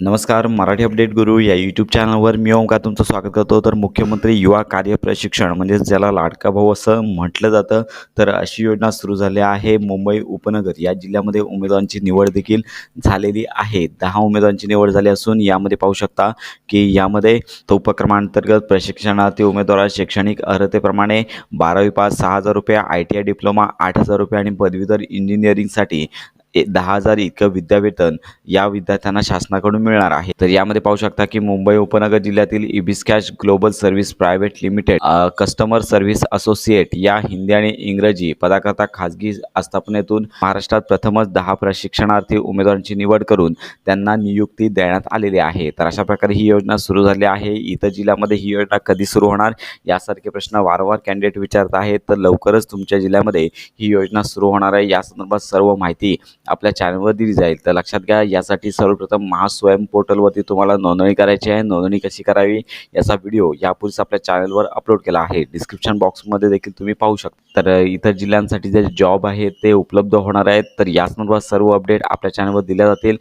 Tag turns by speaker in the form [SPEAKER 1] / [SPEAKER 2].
[SPEAKER 1] नमस्कार मराठी अपडेट गुरु या यूट्यूब चॅनलवर मी ओंकार तुमचं स्वागत करतो. तर मुख्यमंत्री युवा कार्य प्रशिक्षण म्हणजेच ज्याला लाडका भाऊ असं म्हटलं जातं तर अशी योजना सुरू झाली आहे. मुंबई उपनगर या जिल्ह्यामध्ये उमेदवारांची निवड देखील झालेली आहे. दहा उमेदवारांची निवड झाली असून यामध्ये पाहू शकता की यामध्ये तो उपक्रमांतर्गत प्रशिक्षणार्थी उमेदवार शैक्षणिक अर्हतेप्रमाणे बारावी पास सहा हजार रुपये आय टी आय डिप्लोमा आठ हजार रुपये आणि पदवीधर इंजिनिअरिंगसाठी दहा हजार इतकं विद्यावेतन या विद्यार्थ्यांना शासनाकडून मिळणार आहे. तर यामध्ये पाहू शकता की मुंबई उपनगर जिल्ह्यातील Ebix cash global service private limited customer service associate या हिंदी आणि इंग्रजी पदाकरता खाजगी आस्थापनेतून महाराष्ट्रात प्रथमच दहा प्रशिक्षणार्थी उमेदवारांची निवड करून त्यांना नियुक्ती देण्यात आलेली आहे. तर अशा प्रकारे ही योजना सुरू झाली आहे. इतर जिल्ह्यामध्ये ही योजना कधी सुरू होणार यासारखे प्रश्न वारंवार कॅन्डिडेट विचारत आहेत. तर लवकरच तुमच्या जिल्ह्यामध्ये ही योजना सुरू होणार आहे. या संदर्भात सर्व माहिती आपल्या चॅनलवर दिली जाईल. तर लक्षात घ्या यासाठी सर्वप्रथम महास्वयं पोर्टलवरती तुम्हाला नोंदणी करायची आहे. नोंदणी कशी करावी याचा व्हिडिओ यापूर्वीच आपल्या चॅनलवर अपलोड केला आहे. डिस्क्रिप्शन बॉक्समध्ये देखील तुम्ही पाहू शकता. तर इतर जिल्ह्यांसाठी जे जॉब आहे ते उपलब्ध होणार आहेत. तर या सर्व अपडेट आपल्या चॅनलवर दिल्या जातील.